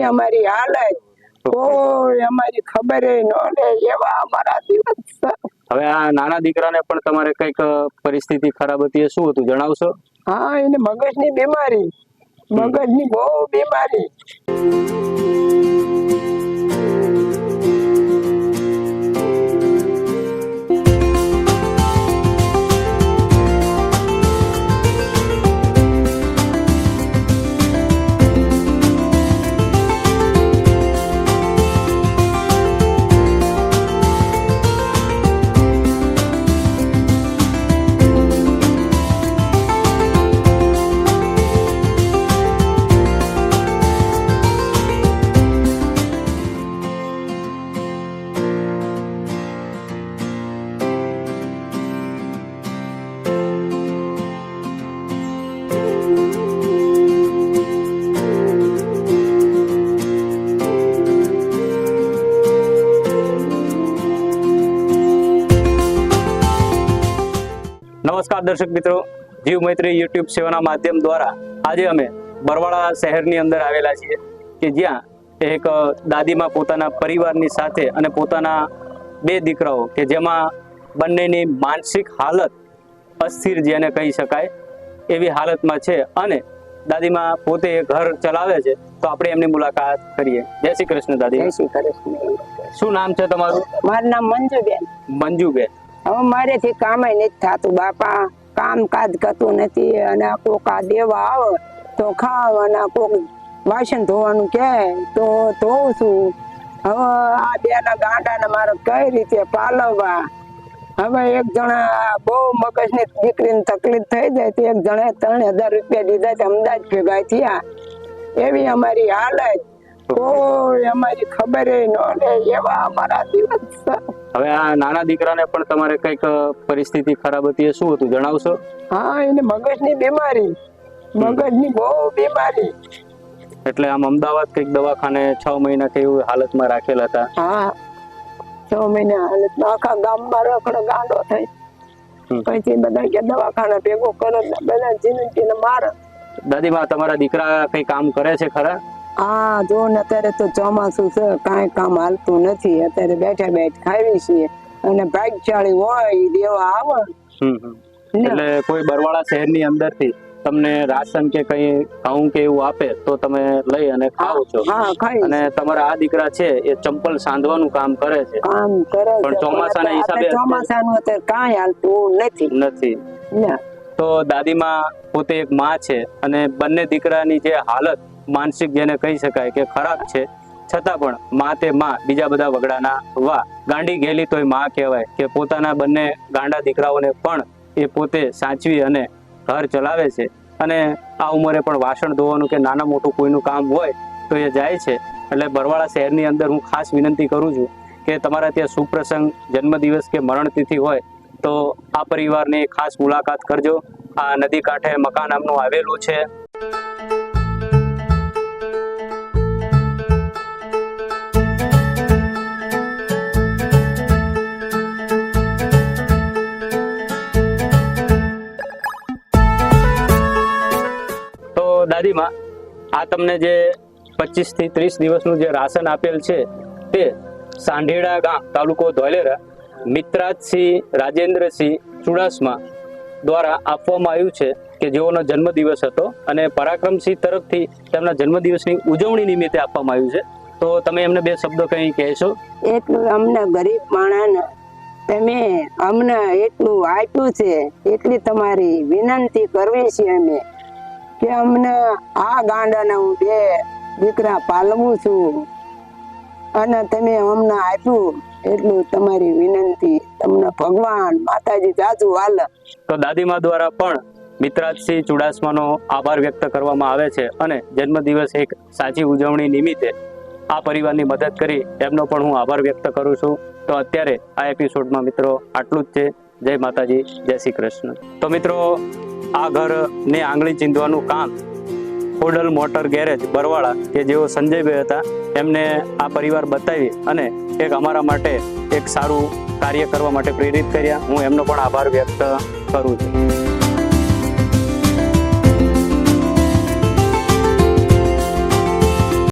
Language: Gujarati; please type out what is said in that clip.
એવી અમારી હાલત કોઈ અમારી ખબર ન લે એવા અમારા દિવસ. હવે આ નાના દીકરાને પણ તમારે કંઈક પરિસ્થિતિ ખરાબ હતી એ શું હતું જણાવશો? હા એને મગજની બીમારી. મગજની બહુ બીમારી. નમસ્કાર દર્શક મિત્રો. જીવ મૈત્રી યુટ્યુબ સેવાના માધ્યમ દ્વારા આજે અમે બરવાળા શહેરની અંદર આવેલા છીએ કે જ્યાં એક દાદીમાં પોતાના પરિવારની સાથે અને પોતાના બે દીકરાઓ કે જેમાં બંનેની માનસિક હાલત અસ્થિર જેને કહી શકાય એવી હાલતમાં છે અને દાદીમાં પોતે ઘર ચલાવે છે તો આપણે એમની મુલાકાત કરીએ. જય શ્રી કૃષ્ણ દાદી. શું નામ છે તમારું? મારું નામ મંજુબેન. મંજુબેન. હવે મારેથી કામ નથી થતું, બાપા. કામકાજ કરતું નથી, અને કોક આ દેવા આવે, તો ખાવ, અને કોક વાસણ ધોવાનું કે તો ધોઉં છું. હવે આ બેના ગાંડાને મારે કઈ રીતે પાલવવા? હવે એક જણા બહુ મગજની દીકરીને તકલીફ થઈ જાય, તો એક જણે ત્રણ હજાર રૂપિયા દીધા છે, અમદાવાદ ભેગા થયા. એવી અમારી હાલત. કોઈ અમારી ખબર ન લે એવા અમારા દિવસ હવે આ નાના દીકરાને પણ તમારે કંઈક પરિસ્થિતિ ખરાબ હતી એ શું હતું? જણાવશો? હા એને મગજની બીમારી. મગજની બહુ બીમારી. એટલે આમ અમદાવાદ કંઈક દવાખાને છ મહિના કે એવું હાલતમાં રાખેલા હતા? હા. છ મહિના હાલતમાં. આખા ગામમાં રખડો ગાંડો થઈ. પછી બધા કે દવાખાના ભેગો કરે બધા જીને માર. દાદી બા તમારા દીકરા કઈ કામ કરે છે ખરા? હા જો ને અત્યારે તો ચોમાસું છે કાંઈ કામ હાલતું નથી. અત્યારે બેઠા બેઠ ખાવી છીએ. અને ભાગશાળી હોય દેવા આવે. એટલે કોઈ બરવાળા શહેરની અંદરથી તમને રાશન કે કઈ ઘઉં કે એવું આપે તો તમે લઈ અને ખાઓ છો. અને તમારા આ દીકરા છે એ ચંપલ સાંધવાનું કામ કરે છે. કામ કરે પણ ચોમાસાના હિસાબે ચોમાસાનું અત્યારે કાંઈ હાલતું નથી. નથી. ને તો દાદીમાં પોતે એક માં છે અને બંને દીકરાની જે હાલત માનસિક જેને કહી શકાય કે ખરાબ છે, છતાં પણ માં તે માં બીજા બધા વગડાના વા. ગાંડી ગેલી તોયમાં કહેવાય કે પોતાના બંને ગાંડા દીકરાઓને પણ એ પોતે સાચવી અને ઘર ચલાવે છે. અને આ ઉંમરે પણ વાસણ ધોવાનું કે નાના મોટું કોઈનું કામ હોય તો એ જાય છે. એટલે બરવાળા શહેરની અંદર હું ખાસ વિનંતી કરું છું કે તમારા ત્યાં સુપ્રસંગ, જન્મદિવસ કે મરણતિથિ હોય તો આ પરિવારની ખાસ મુલાકાત કરજો. આ નદી કાંઠે મકાન આમનું આવેલું છે. તો દાદીમાં આ તમને જે પચીસથી ત્રીસ દિવસનું જે રાશન આપેલ છે તે સાંઢેડા ગામ તાલુકો ધોલેરા મિત્રાજસિંહ રાજેન્દ્રસિંહ ચુડાસમા દ્વારા આપવામાં આવ્યું છે કે જેઓનો જન્મદિવસ હતો અને પરાક્રમસિંહ તરફથી તેમના જન્મદિવસની ઉજવણી નિમિત્તે આપવામાં આવ્યું છે. તો તમે એમને બે શબ્દો કંઈ કહેશો? એટલું અમને ગરીબ માણસને તમે અમને એટલું આપ્યું છે, એટલી તમારી વિનંતી કરવી છે અમે. કે અમને આ ગાંડાને હું બે દીકરા પાલવું છું. અને તમે અમને આપ્યું એટલું તમારી વિનંતી. તમને ભગવાન માતાજી જાજુ હાલ. તો દાદીમા દ્વારા પણ મિત્રાજસિંહ ચુડાસમાનો આભાર વ્યક્ત કરવામાં આવે છે અને જન્મદિવસ એક સાચી ઉજવણી નિમિત્તે આ પરિવારની મદદ કરી એમનો પણ હું આભાર વ્યક્ત કરું છું. તો અત્યારે આ એપિસોડમાં મિત્રો આટલું જ છે. જય માતાજી, જય શ્રી કૃષ્ણ. તો મિત્રો આ ઘરને આંગળી ચીંધવાનું કામ હોડલ મોટર ગેરેજ બરવાળા કે જેઓ સંજયભાઈ હતા, એમને આ પરિવાર બતાવી અને એક અમારા માટે એક સારું કાર્ય કરવા માટે પ્રેરિત કર્યા. હું એમનો પણ આભાર વ્યક્ત કરું છું.